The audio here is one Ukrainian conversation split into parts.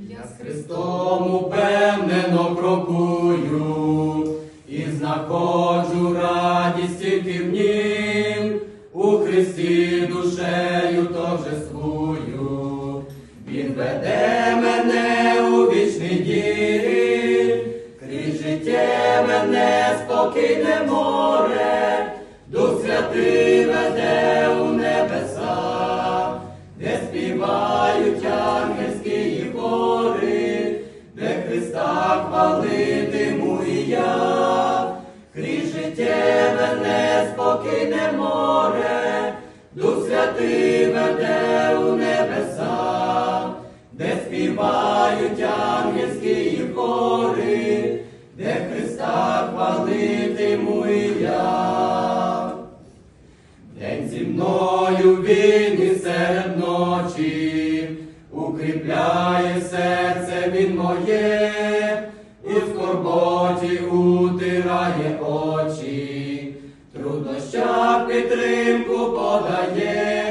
Я з Христом упевнено крокую і знаходжу радість тільки в нім, у Христі душею торжествую. Він веде мене у вічний дім, крізь життєве неспокійне море, Дух Святий веде у Хвалитиму і я, крізь життєве неспокійне море, Дух Святий веде у небеса, де співають ангельські хори, де Христа хвалитиму і я. День зі мною він і серед ночі, укріпляє серце він моє, підтримку подає,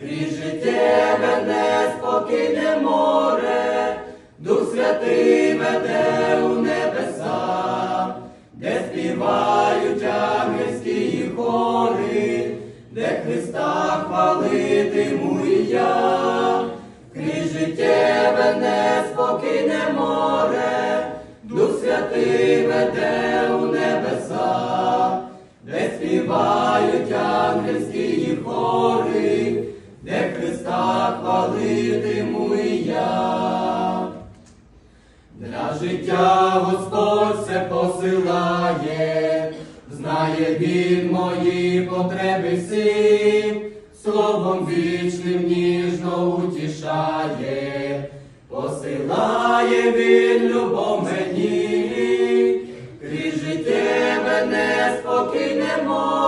крізь життєве неспокійне море, Дух Святий веде у небеса, де співають ангельські хори, де Христа хвалитиму і я, крізь життєве неспокійне море, Дух Святий хори, де Христа хвалитиму і я. Для життя Господь все посилає, знає він мої потреби всі, словом вічним ніжно утішає, посилає він любов мені, крізь неспокійне море, Дух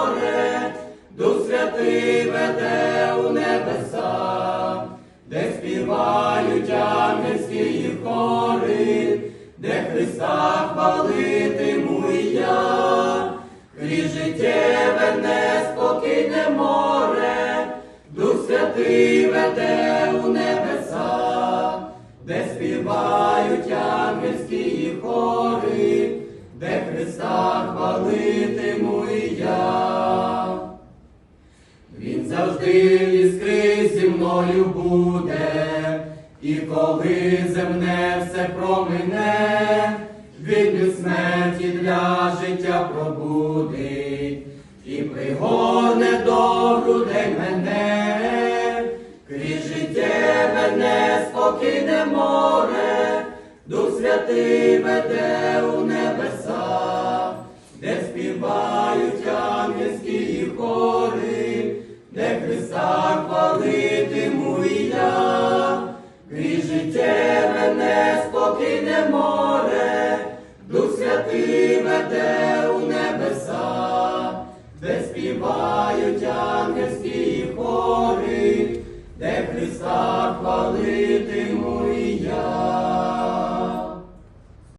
Святий веде у небеса, де співають ангельські хори, де Христа хвалитиму і я, крізь життєве неспокійне море, Дух Святий веде у небеса, де співають ангельські хори, де Христа хвалитиму і я. Завжди і скрізь зі мною буде, і коли земне все промине, він від смерті для життя пробудить, і пригорне до грудей мене, крізь життєве неспокійне море, Дух Святий веде у небеса, де співають Христа хвалитиму і я, крізь життєве неспокійне море, Дух Святий веде у небеса, де співають ангельські хори, де Христа хвалитиму і